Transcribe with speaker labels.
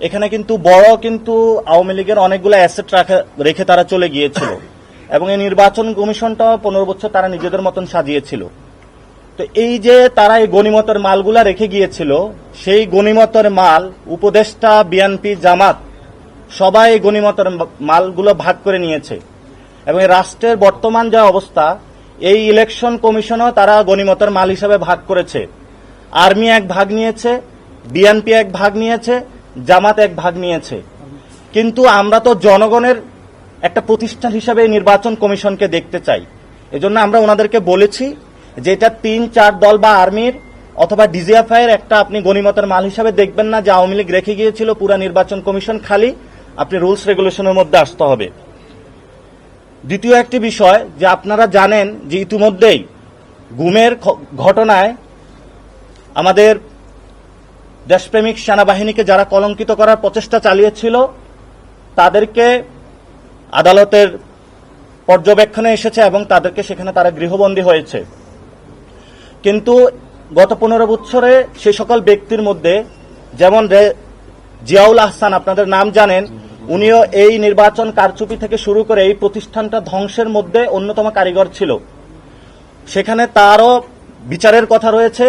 Speaker 1: এখানে কিন্তু বড় কিন্তু আওয়ামী লীগের অনেকগুলো অ্যাসেট রেখে তারা চলে গিয়েছিল। এবং এই নির্বাচন কমিশনটা পনেরো বছর তারা নিজেদের মতন সাজিয়েছিল। তো এই যে তারা এই গণিমতের মালগুলা রেখে গিয়েছিল, সেই গণিমতের মাল উপদেষ্টা বিএনপি জামাত, সবাই এই গণিমতের মালগুলো ভাগ করে নিয়েছে। এবং রাষ্ট্রের বর্তমান যা অবস্থা, এই ইলেকশন কমিশনও তারা গণিমতের মাল হিসাবে ভাগ করেছে। আর্মি এক ভাগ নিয়েছে বিএনপি এক ভাগ নিয়েছে জামাত এক ভাগ নিয়েছে। কিন্তু আমরা তো জনগণের একটা প্রতিষ্ঠান হিসাবে নির্বাচন কমিশনকে দেখতে চাই। এজন্য আমরা ওনাদেরকে বলেছি যে এটা তিন, চার দল বা আর্মির অথবা ডিজিএফআই এর একটা আপনি গণিমতের মাল হিসাবে দেখবেন না যে আওয়ামী লীগ রেখে গিয়েছিল পুরা নির্বাচন কমিশন খালি। আপনি রুলস রেগুলেশনের মধ্যে আসতে হবে। দ্বিতীয় একটি বিষয় যে আপনারা জানেন যে ইতিমধ্যেই গুমের ঘটনায় আমাদের দেশপ্রেমিক সেনাবাহিনীকে যারা কলঙ্কিত করার প্রচেষ্টা চালিয়েছিল, তাদেরকে আদালতের পর্যবেক্ষণে এসেছে এবং তাদেরকে সেখানে তারা গৃহবন্দী হয়েছে। কিন্তু গত পনেরো বছরে সে সকল ব্যক্তির মধ্যে যেমন জিয়াউল আহসান, আপনাদের নাম জানেন, উনিও এই নির্বাচন কারচুপি থেকে শুরু করে এই প্রতিষ্ঠানটা ধ্বংসের মধ্যে অন্যতম কারিগর ছিল। সেখানে তারও বিচারের কথা রয়েছে